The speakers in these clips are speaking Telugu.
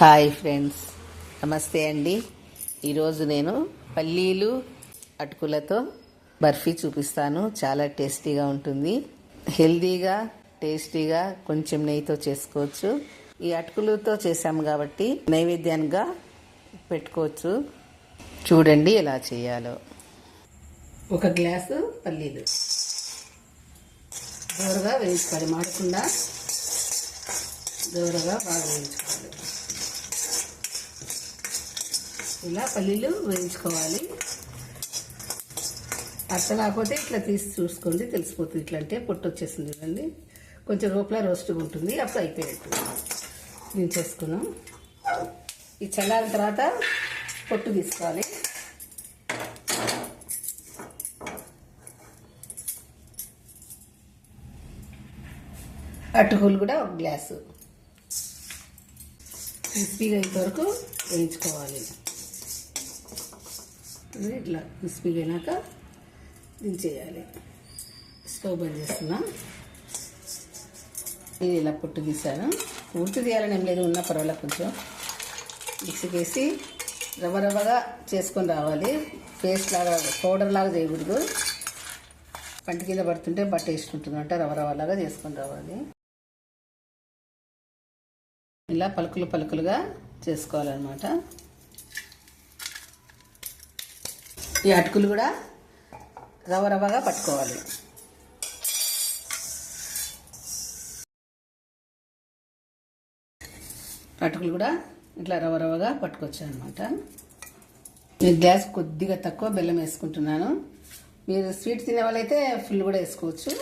Hi friends. నమస్తే అండి. ఈరోజు నేను పల్లీలు అటుకులతో బర్ఫీ చూపిస్తాను. చాలా టేస్టీగా ఉంటుంది. హెల్దీగా టేస్టీగా కొంచెం నెయ్యితో చేసుకోవచ్చు. ఈ అటుకులతో చేసాము కాబట్టి నైవేద్యంగా పెట్టుకోవచ్చు. చూడండి ఎలా చేయాలో. ఒక గ్లాసు పల్లీలు. దూరగా వేయించుకోవాలి. మాడకుండా దూరగా బాగా వేయించుకోవాలి. ఇలా పల్లీలు వేయించుకోవాలి. అర్థం కాకపోతే ఇట్లా తీసి చూసుకోండి తెలిసిపోతుంది. ఇట్లా అంటే పొట్టు వచ్చేసింది చూడండి. కొంచెం లోపల రోస్ట్గా ఉంటుంది అప్పుడు అయిపోయేట్టు. దించేసుకున్నాం. ఈ చల్లారిన తర్వాత పొట్టు తీసుకోవాలి. అటుకులు కూడా ఒక గ్లాసు. క్రిస్పీగా అయ్యే వరకు వేయించుకోవాలి. ఇట్లా క్రిస్పీగా అయినాక దించేయాలి స్టవ్ బంద్ చేస్తున్నా. ఇది ఇలా పొట్టు తీసాను. పూర్తి తీయాలని ఏం లేదు ఉన్న పర్వాలేదు కొంచెం. మిక్సీకి వేసి రవ్వ రవ్వగా చేసుకొని రావాలి. పేస్ట్ లాగా పౌడర్ లాగా చేయకూడదు. పంట కింద పడుతుంటే బట్ట వేసుకుంటుంది అంటే రవ్వ రవ్వలాగా చేసుకొని రావాలి. ఇలా పలుకులు పలుకులుగా చేసుకోవాలన్నమాట. ఈ అటుకులు కూడా రవ్వ రవ్వగా పట్టుకోవాలి. అటుకులు కూడా ఇట్లా రవ్వ రవ్వగా పట్టుకొచ్చాను అనమాట నేను గ్యాస్ కొద్దిగా తక్కువ బెల్లం వేసుకుంటున్నాను. మీరు స్వీట్ తినే వాళ్ళైతే ఫుల్ కూడా వేసుకోవచ్చు.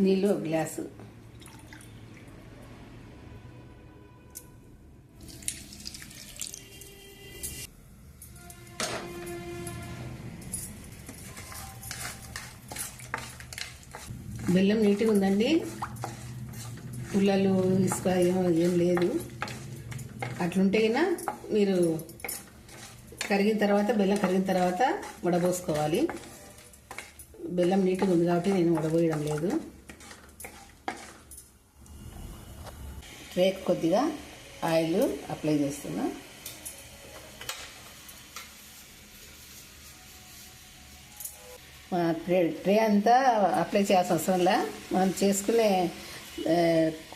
నీళ్ళు గ్లాసు. బెల్లం నీట్గా ఉందండి. పుల్లలు ఇసుక ఏం ఏం లేదు. అట్లుంటే మీరు కరిగిన తర్వాత బెల్లం కరిగిన తర్వాత వడబోసుకోవాలి. బెల్లం నీట్గా ఉంది కాబట్టి నేను వడబోయడం లేదు. రేక్ కొద్దిగా ఆయిల్ అప్లై చేస్తున్నా. ట్రే అంతా అప్లై చేయాల్సిన అవసరంలా మనం చేసుకునే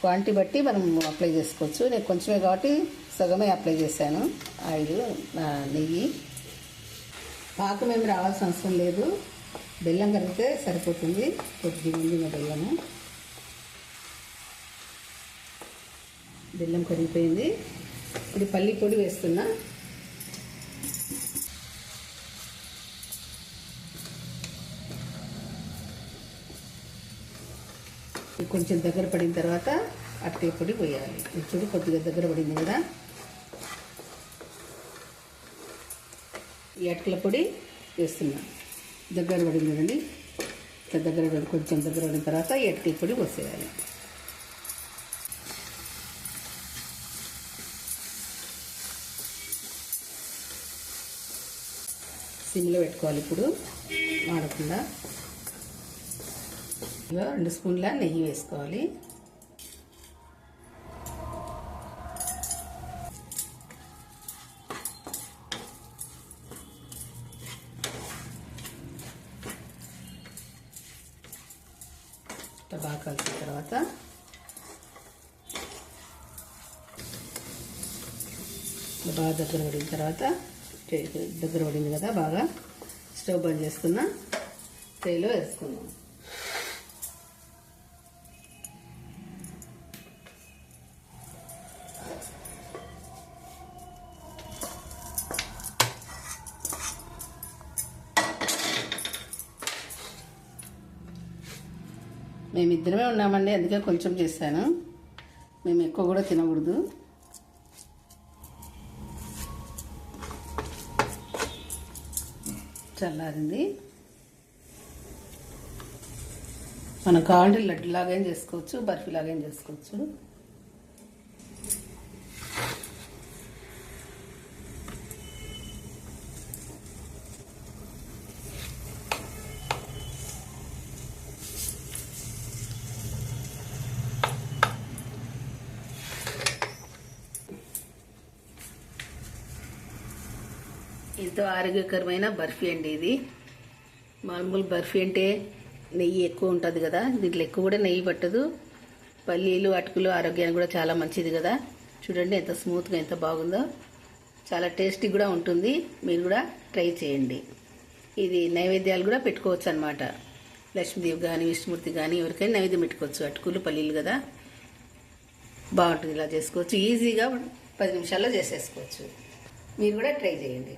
క్వాంటిటీ బట్టి మనం అప్లై చేసుకోవచ్చు. నేను కొంచెమే కాబట్టి సగమే అప్లై చేశాను. ఆయిల్ నెయ్యి. పాకం ఏమి రావాల్సిన అవసరం లేదు. బెల్లం కరిగితే సరిపోతుంది. కొద్దిగా ఉంది మా బెల్లము బెల్లం కరిగిపోయింది. ఇప్పుడు పల్లి పొడి వేస్తున్నా. కొంచెం దగ్గర పడిన తర్వాత అట్టే పొడి పోయాలి. చూడు కొద్దిగా దగ్గర పడింది కదా. ఈ అటుకల పొడి వేస్తున్నా దగ్గర పడింది కదండి? దగ్గర పడి కొంచెం దగ్గర పడిన తర్వాత ఈ అట్టే పొడి పోసేయాలి. సిమ్లో పెట్టుకోవాలి ఇప్పుడు. వాడకుండా రెండు స్పూన్ల నెయ్యి వేసుకోవాలి. బాగా కలిసిన తర్వాత బాగా దగ్గర పడిన తర్వాత దగ్గర పడింది కదా బాగా స్టవ్ బంద్ చేసుకున్న ట్రేలో వేసుకున్నాం మేమిద్దరమే ఉన్నామండి అందుకే కొంచెం చేశాను. మేము ఎక్కువ కూడా తినకూడదు. చల్లారింది. మనం కావాలంటే లడ్డు లాగా చేసుకోవచ్చు బర్ఫీ లాగా చేసుకోవచ్చు. ఎంతో ఆరోగ్యకరమైన బర్ఫీ అండి ఇది. మామూలు బర్ఫీ అంటే నెయ్యి ఎక్కువ ఉంటుంది కదా దీంట్లో ఎక్కువ కూడా నెయ్యి పట్టదు. పల్లీలు అటుకులు ఆరోగ్యానికి కూడా చాలా మంచిది కదా. చూడండి ఎంత స్మూత్గా ఎంత బాగుందో. చాలా టేస్టీ కూడా ఉంటుంది. మీరు కూడా ట్రై చేయండి. ఇది నైవేద్యాలు కూడా పెట్టుకోవచ్చు అనమాట లక్ష్మీదేవి కానీ విష్ణుమూర్తి కానీ ఎవరికైనా నైవేద్యం పెట్టుకోవచ్చు. అటుకులు పల్లీలు కదా. బాగుంటుంది. ఇలా చేసుకోవచ్చు. ఈజీగా పది నిమిషాల్లో చేసేసుకోవచ్చు. మీరు కూడా ట్రై చేయండి.